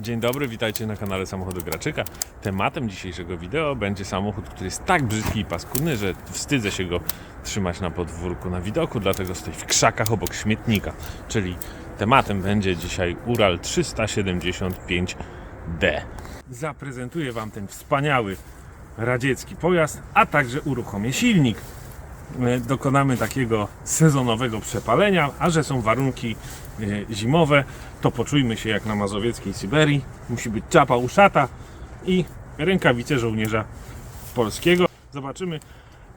Dzień dobry, witajcie na kanale Samochodu Graczyka. Tematem dzisiejszego wideo będzie samochód, który jest tak brzydki i paskudny, że wstydzę się go trzymać na podwórku na widoku, dlatego stoi w krzakach obok śmietnika. Czyli tematem będzie dzisiaj Ural 375D. Zaprezentuję Wam ten wspaniały radziecki pojazd, a także uruchomię silnik dokonamy takiego sezonowego przepalenia, a że są warunki e, zimowe, to poczujmy się jak na mazowieckiej Syberii. Musi być czapa uszata i rękawice żołnierza polskiego. Zobaczymy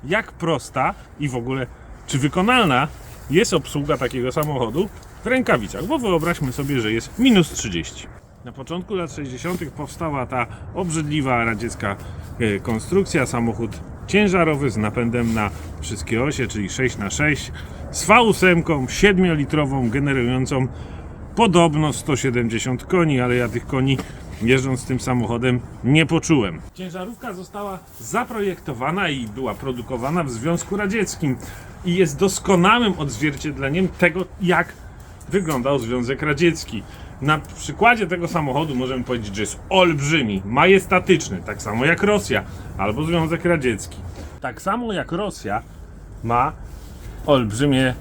jak prosta i w ogóle czy wykonalna jest obsługa takiego samochodu w rękawicach, bo wyobraźmy sobie, że jest minus 30. Na początku lat 60. powstała ta obrzydliwa radziecka e, konstrukcja, samochód ciężarowy z napędem na wszystkie osie, czyli 6x6, z V8, 7-litrową, generującą podobno 170 koni, ale ja tych koni jeżdżąc tym samochodem nie poczułem. Ciężarówka została zaprojektowana i była produkowana w Związku Radzieckim i jest doskonałym odzwierciedleniem tego, jak wyglądał Związek Radziecki. Na przykładzie tego samochodu możemy powiedzieć, że jest olbrzymi, majestatyczny, tak samo jak Rosja albo Związek Radziecki. Tak samo jak Rosja ma olbrzymie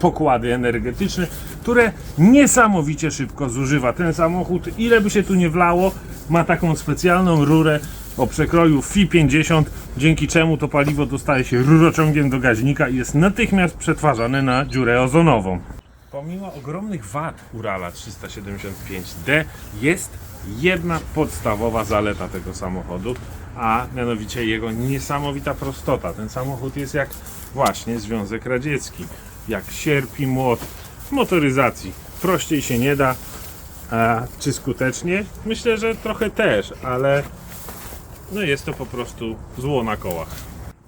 pokłady energetyczne, które niesamowicie szybko zużywa. Ten samochód, ile by się tu nie wlało, ma taką specjalną rurę o przekroju FI50, dzięki czemu to paliwo dostaje się rurociągiem do gaźnika i jest natychmiast przetwarzane na dziurę ozonową. Pomimo ogromnych wad Urala 375D jest jedna podstawowa zaleta tego samochodu, a mianowicie jego niesamowita prostota. Ten samochód jest jak właśnie Związek Radziecki, jak sierp i młot motoryzacji. Prościej się nie da, a czy skutecznie? Myślę, że trochę też, ale no jest to po prostu zło na kołach.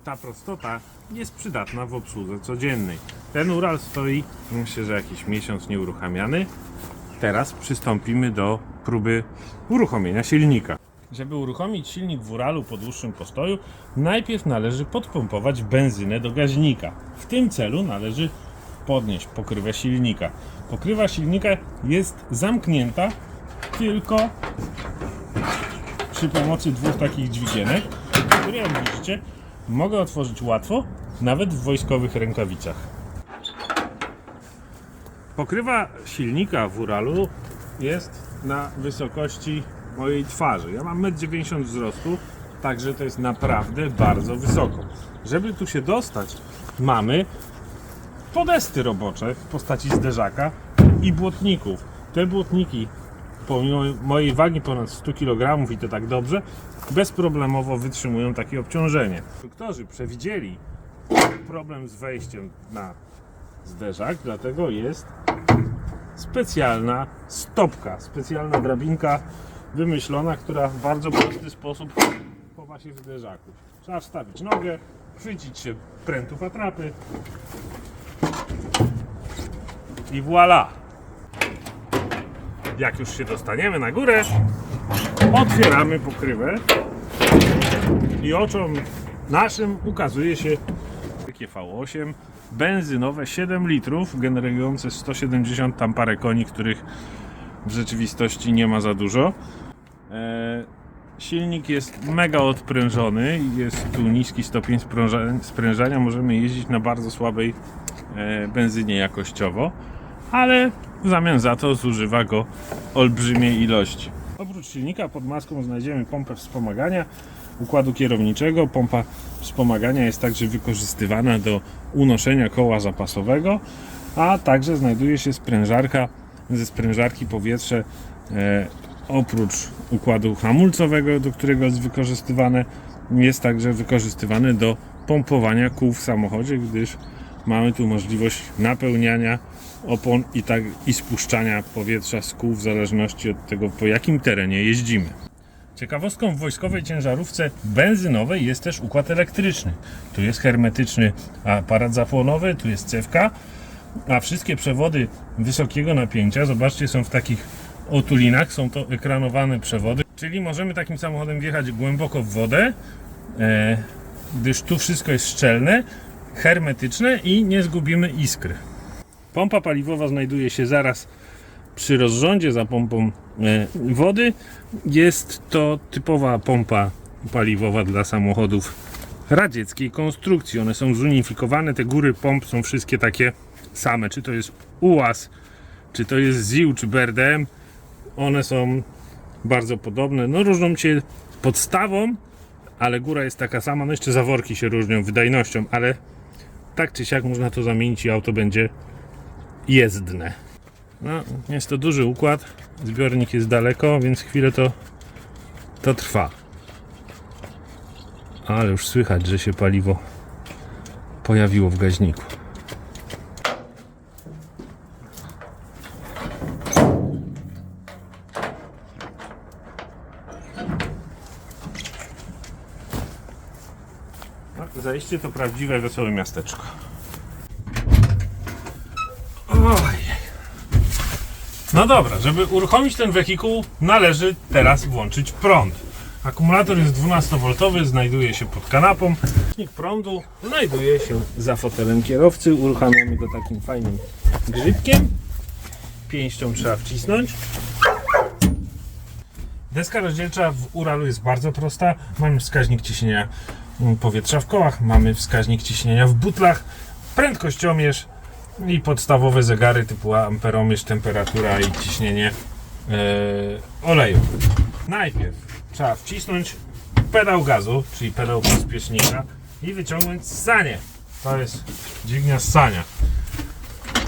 Ta prostota jest przydatna w obsłudze codziennej. Ten Ural stoi, myślę, że jakiś miesiąc nieuruchamiany. Teraz przystąpimy do próby uruchomienia silnika. Żeby uruchomić silnik w Uralu po dłuższym postoju, najpierw należy podpompować benzynę do gaźnika. W tym celu należy podnieść pokrywę silnika. Pokrywa silnika jest zamknięta tylko przy pomocy dwóch takich dźwigienek, które jak widzicie mogę otworzyć łatwo, nawet w wojskowych rękawicach. Pokrywa silnika w Uralu jest na wysokości mojej twarzy. Ja mam 1,90 m wzrostu, także to jest naprawdę bardzo wysoko. Żeby tu się dostać, mamy podesty robocze w postaci zderzaka i błotników. Te błotniki, pomimo mojej wagi ponad 100 kg i to tak dobrze, bezproblemowo wytrzymują takie obciążenie. Konstruktorzy przewidzieli problem z wejściem na zderzak, dlatego jest specjalna stopka, specjalna drabinka wymyślona, która w bardzo prosty sposób chowa się w zderzaku. Trzeba wstawić nogę, chwycić się prętów atrapy i voilà! Jak już się dostaniemy na górę, otwieramy pokrywę i oczom naszym ukazuje się takie V8 benzynowe 7 litrów generujące 170 tam parę koni, których w rzeczywistości nie ma za dużo. E, silnik jest mega odprężony, jest tu niski stopień spręża- sprężania, możemy jeździć na bardzo słabej e, benzynie jakościowo, ale w zamian za to zużywa go olbrzymiej ilości. Oprócz silnika pod maską znajdziemy pompę wspomagania układu kierowniczego. Pompa wspomagania jest także wykorzystywana do unoszenia koła zapasowego, a także znajduje się sprężarka ze sprężarki powietrze e, oprócz układu hamulcowego, do którego jest wykorzystywane, jest także wykorzystywane do pompowania kół w samochodzie, gdyż mamy tu możliwość napełniania opon i, tak, i spuszczania powietrza z kół w zależności od tego, po jakim terenie jeździmy. Ciekawostką w wojskowej ciężarówce benzynowej jest też układ elektryczny. Tu jest hermetyczny aparat zapłonowy, tu jest cewka, a wszystkie przewody wysokiego napięcia, zobaczcie, są w takich otulinach, są to ekranowane przewody, czyli możemy takim samochodem wjechać głęboko w wodę, e, gdyż tu wszystko jest szczelne, hermetyczne i nie zgubimy iskry. Pompa paliwowa znajduje się zaraz przy rozrządzie za pompą e, wody. Jest to typowa pompa paliwowa dla samochodów radzieckiej konstrukcji. One są zunifikowane, te góry pomp są wszystkie takie same. Czy to jest UAZ, czy to jest ZIL, czy BRDM, one są bardzo podobne. No różnią się podstawą, ale góra jest taka sama. No jeszcze zaworki się różnią wydajnością, ale tak czy siak można to zamienić i auto będzie jezdne. No, jest to duży układ. Zbiornik jest daleko, więc chwilę to, to trwa. Ale już słychać, że się paliwo pojawiło w gaźniku. No, zajście to prawdziwe wesołe miasteczko. Oj. No dobra, żeby uruchomić ten wehikuł należy teraz włączyć prąd. Akumulator jest 12V, znajduje się pod kanapą. Licznik prądu znajduje się za fotelem kierowcy. Uruchamiamy go takim fajnym grzybkiem. Pięścią trzeba wcisnąć. Deska rozdzielcza w Uralu jest bardzo prosta. Mamy wskaźnik ciśnienia powietrza w kołach, mamy wskaźnik ciśnienia w butlach, prędkościomierz i podstawowe zegary typu amperomierz, temperatura i ciśnienie e, oleju. Najpierw trzeba wcisnąć pedał gazu, czyli pedał przyspiesznika i wyciągnąć sanie. To jest dźwignia ssania.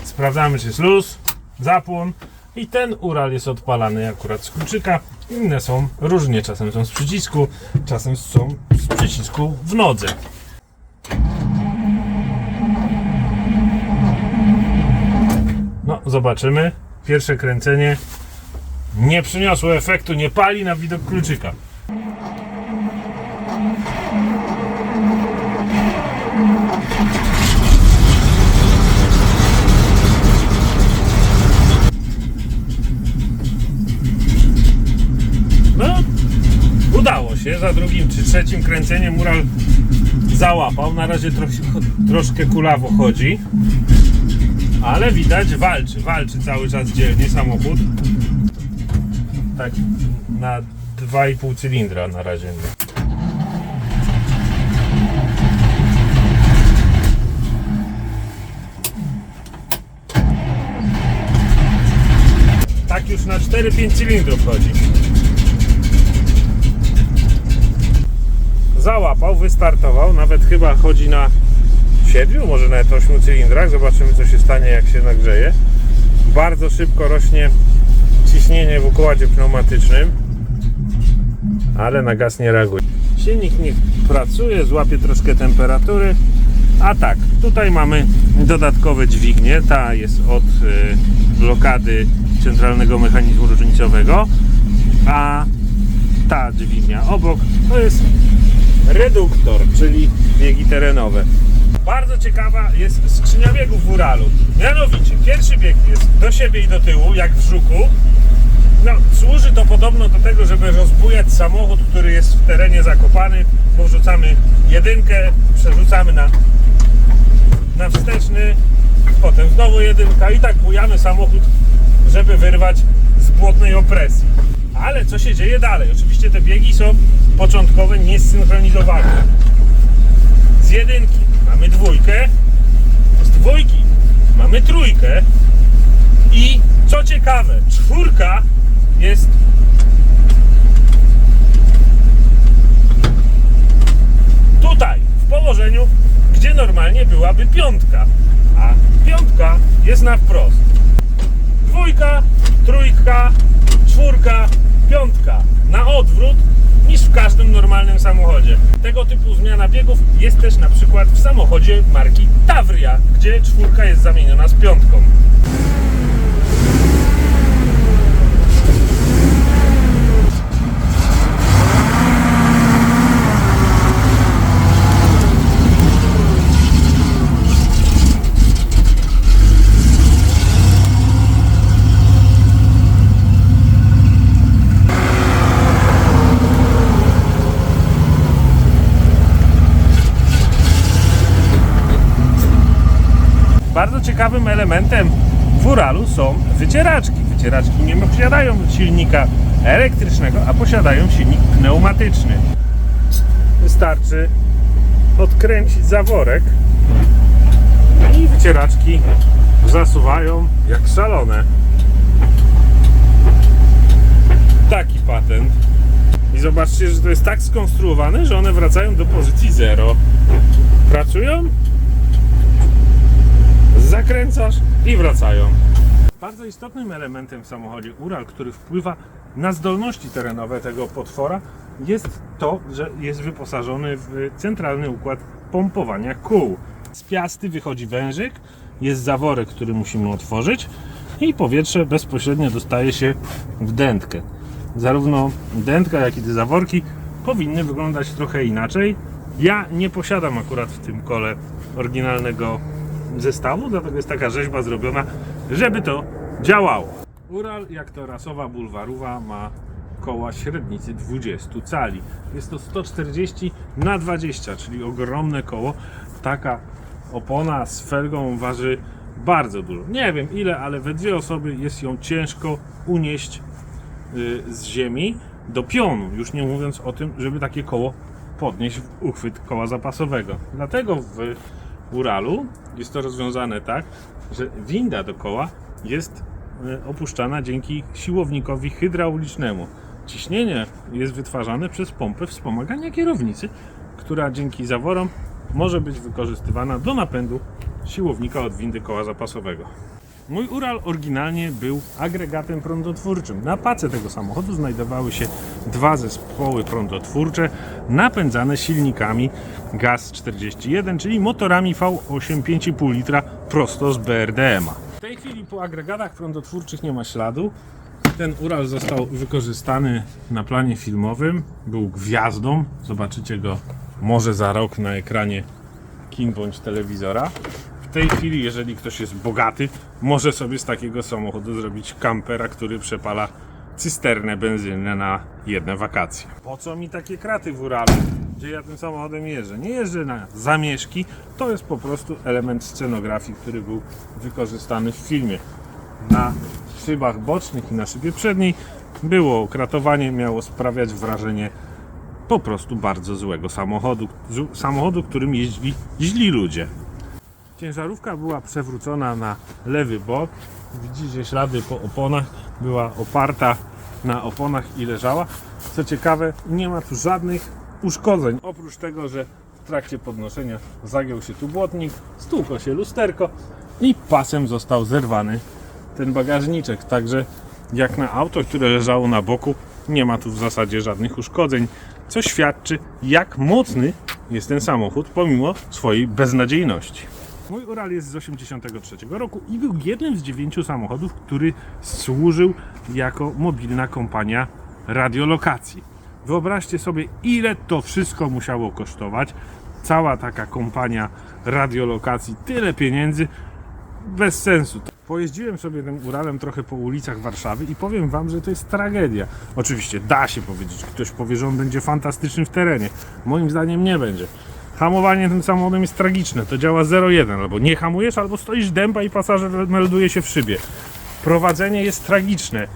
Sprawdzamy, czy jest luz, zapłon i ten Ural jest odpalany akurat z kluczyka. Inne są różnie, czasem są z przycisku, czasem są z przycisku w nodze. No, zobaczymy. Pierwsze kręcenie nie przyniosło efektu, nie pali na widok kluczyka. No, udało się. Za drugim czy trzecim kręceniem mural załapał. Na razie trosz, troszkę kulawo chodzi. Ale widać, walczy, walczy cały czas dzielnie samochód. Tak na 2,5 cylindra na razie. Tak już na 4-5 cylindrów chodzi. Załapał, wystartował, nawet chyba chodzi na 7, może nawet 8 cylindrach. Zobaczymy co się stanie jak się nagrzeje. Bardzo szybko rośnie ciśnienie w układzie pneumatycznym, ale na gaz nie reaguje. Silnik nie pracuje, złapie troszkę temperatury. A tak, tutaj mamy dodatkowe dźwignie. Ta jest od y, blokady centralnego mechanizmu różnicowego, a ta dźwignia obok to jest reduktor, czyli biegi terenowe. Bardzo ciekawa jest skrzynia biegów w Uralu. Mianowicie, pierwszy bieg jest do siebie i do tyłu, jak w żuku. No, służy to podobno do tego, żeby rozbujać samochód, który jest w terenie zakopany, bo wrzucamy jedynkę, przerzucamy na, na wsteczny, potem znowu jedynka i tak bujamy samochód, żeby wyrwać z błotnej opresji. Ale co się dzieje dalej? Oczywiście te biegi są początkowe niesynchronizowane. Z jedynki mamy dwójkę, z dwójki mamy trójkę i co ciekawe, czwórka jest tutaj, w położeniu, gdzie normalnie byłaby piątka, a piątka jest na wprost. Dwójka, trójka, czwórka, piątka. Na odwrót niż w każdym normalnym samochodzie. Tego typu zmiana biegów jest też na przykład w samochodzie marki Tavria, gdzie czwórka jest zamieniona z piątką. Bardzo ciekawym elementem w Uralu są wycieraczki. wycieraczki nie posiadają silnika elektrycznego, a posiadają silnik pneumatyczny. Wystarczy odkręcić zaworek i wycieraczki zasuwają jak szalone. Taki patent. I zobaczcie, że to jest tak skonstruowane, że one wracają do pozycji 0. Pracują, zakręcasz i wracają. Bardzo istotnym elementem w samochodzie Ural, który wpływa na zdolności terenowe tego potwora, jest to, że jest wyposażony w centralny układ pompowania kół. Z piasty wychodzi wężyk, jest zaworek, który musimy otworzyć i powietrze bezpośrednio dostaje się w dętkę. Zarówno dętka, jak i te zaworki powinny wyglądać trochę inaczej. Ja nie posiadam akurat w tym kole oryginalnego zestawu, dlatego jest taka rzeźba zrobiona, żeby to działało. Ural, jak to rasowa bulwarowa, ma koła średnicy 20 cali. Jest to 140 na 20, czyli ogromne koło. Taka opona z felgą waży bardzo dużo. Nie wiem ile, ale we dwie osoby jest ją ciężko unieść y, z ziemi do pionu, już nie mówiąc o tym, żeby takie koło podnieść w uchwyt koła zapasowego. Dlatego w Uralu jest to rozwiązane tak, że winda do koła jest y, opuszczana dzięki siłownikowi hydraulicznemu. Ciśnienie jest wytwarzane przez pompę wspomagania kierownicy, która dzięki zaworom może być wykorzystywana do napędu siłownika od windy koła zapasowego. Mój Ural oryginalnie był agregatem prądotwórczym. Na pace tego samochodu znajdowały się dwa zespoły prądotwórcze napędzane silnikami GAZ-41, czyli motorami V8 5,5 litra prosto z BRDM-a. W tej chwili po agregatach prądotwórczych nie ma śladu. Ten Ural został wykorzystany na planie filmowym, był gwiazdą. Zobaczycie go może za rok na ekranie kin bądź telewizora. Tej chwili, jeżeli ktoś jest bogaty, może sobie z takiego samochodu zrobić kampera, który przepala cysternę benzyny na jedne wakacje. Po co mi takie kraty w Uralu? Gdzie ja tym samochodem jeżdżę? Nie jeżdżę na zamieszki, to jest po prostu element scenografii, który był wykorzystany w filmie. Na szybach bocznych i na szybie przedniej było kratowanie, miało sprawiać wrażenie po prostu bardzo złego samochodu, samochodu, którym jeździli źli ludzie. Ciężarówka była przewrócona na lewy bok. Widzicie ślady po oponach. Była oparta na oponach i leżała. Co ciekawe, nie ma tu żadnych uszkodzeń. Oprócz tego, że w trakcie podnoszenia zagiął się tu błotnik, stłukło się lusterko i pasem został zerwany ten bagażniczek. Także jak na auto, które leżało na boku, nie ma tu w zasadzie żadnych uszkodzeń, co świadczy, jak mocny jest ten samochód pomimo swojej beznadziejności. Mój Ural jest z 83 roku i był jednym z dziewięciu samochodów, który służył jako mobilna kompania radiolokacji. Wyobraźcie sobie, ile to wszystko musiało kosztować. Cała taka kompania radiolokacji, tyle pieniędzy, bez sensu. Pojeździłem sobie tym Uralem trochę po ulicach Warszawy i powiem Wam, że to jest tragedia. Oczywiście da się powiedzieć, ktoś powie, że on będzie fantastyczny w terenie. Moim zdaniem nie będzie. Hamowanie tym samochodem jest tragiczne. To działa 0,1. Albo nie hamujesz, albo stoisz dęba i pasażer melduje się w szybie. Prowadzenie jest tragiczne.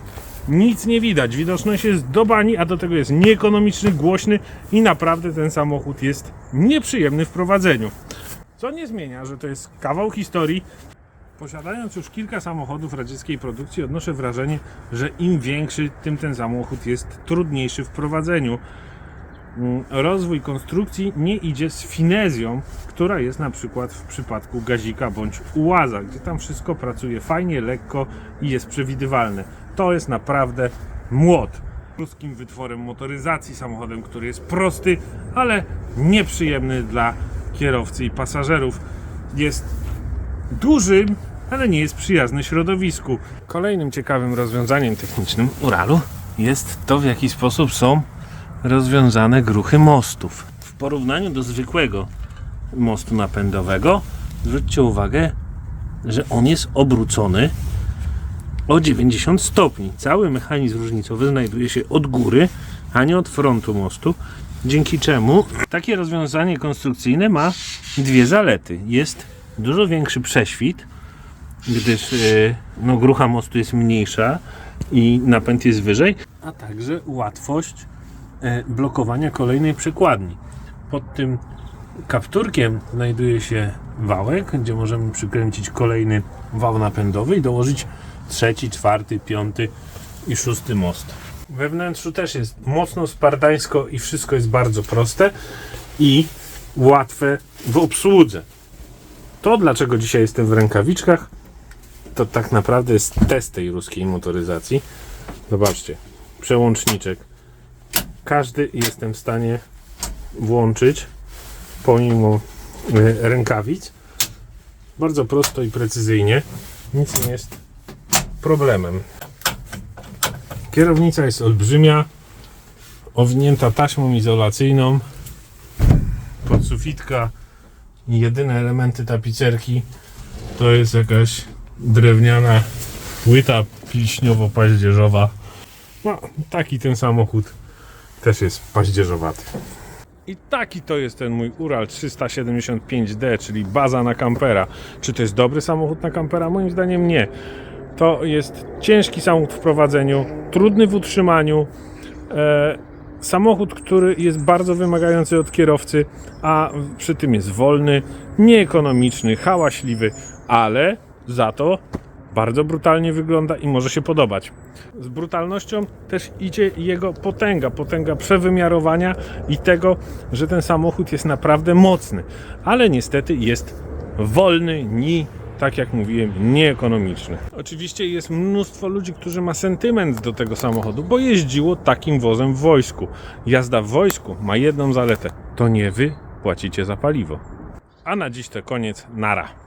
Nic nie widać. Widoczność jest do bani, a do tego jest nieekonomiczny, głośny i naprawdę ten samochód jest nieprzyjemny w prowadzeniu. Co nie zmienia, że to jest kawał historii. Posiadając już kilka samochodów radzieckiej produkcji, odnoszę wrażenie, że im większy, tym ten samochód jest trudniejszy w prowadzeniu. Mm, Rozwój konstrukcji nie idzie z finezją, która jest na przykład w przypadku gazika bądź ułaza, gdzie tam wszystko pracuje fajnie, lekko i jest przewidywalne. To jest naprawdę młot. Ruskim wytworem motoryzacji, samochodem, który jest prosty, ale nieprzyjemny dla kierowcy i pasażerów. Jest dużym, ale nie jest przyjazny środowisku. Kolejnym ciekawym rozwiązaniem technicznym Uralu jest to, w jaki sposób są rozwiązane gruchy mostów. W porównaniu do zwykłego mostu napędowego, zwróćcie uwagę, że on jest obrócony o 90 stopni. Cały mechanizm różnicowy znajduje się od góry, a nie od frontu mostu, dzięki czemu takie rozwiązanie konstrukcyjne ma dwie zalety. Jest dużo większy prześwit, gdyż y, no, grucha mostu jest mniejsza i napęd jest wyżej, a także łatwość e, blokowania kolejnej przekładni. Pod tym kapturkiem znajduje się wałek, gdzie możemy przykręcić kolejny wał napędowy i dołożyć trzeci, czwarty, piąty i szósty most. We wnętrzu też jest mocno spartańsko i wszystko jest bardzo proste i łatwe w obsłudze. To, dlaczego dzisiaj jestem w rękawiczkach, to tak naprawdę jest test tej ruskiej motoryzacji. Zobaczcie, przełączniczek. Każdy jestem w stanie włączyć pomimo e, rękawic. Bardzo prosto i precyzyjnie. Nic nie jest problemem. Kierownica jest olbrzymia, owinięta taśmą izolacyjną, podsufitka i jedyne elementy tapicerki to jest jakaś drewniana płyta pilśniowo-paździerzowa. No, taki ten samochód też jest paździerzowaty. I taki to jest ten mój Ural 375D, czyli baza na kampera. Czy to jest dobry samochód na kampera? Moim zdaniem nie. To jest ciężki samochód w prowadzeniu, trudny w utrzymaniu. E, samochód, który jest bardzo wymagający od kierowcy, a przy tym jest wolny, nieekonomiczny, hałaśliwy, ale za to bardzo brutalnie wygląda i może się podobać. Z brutalnością też idzie jego potęga, potęga przewymiarowania i tego, że ten samochód jest naprawdę mocny, ale niestety jest wolny, ni tak jak mówiłem, nieekonomiczny. Oczywiście jest mnóstwo ludzi, którzy ma sentyment do tego samochodu, bo jeździło takim wozem w wojsku. Jazda w wojsku ma jedną zaletę: to nie wy płacicie za paliwo. A na dziś to koniec, nara.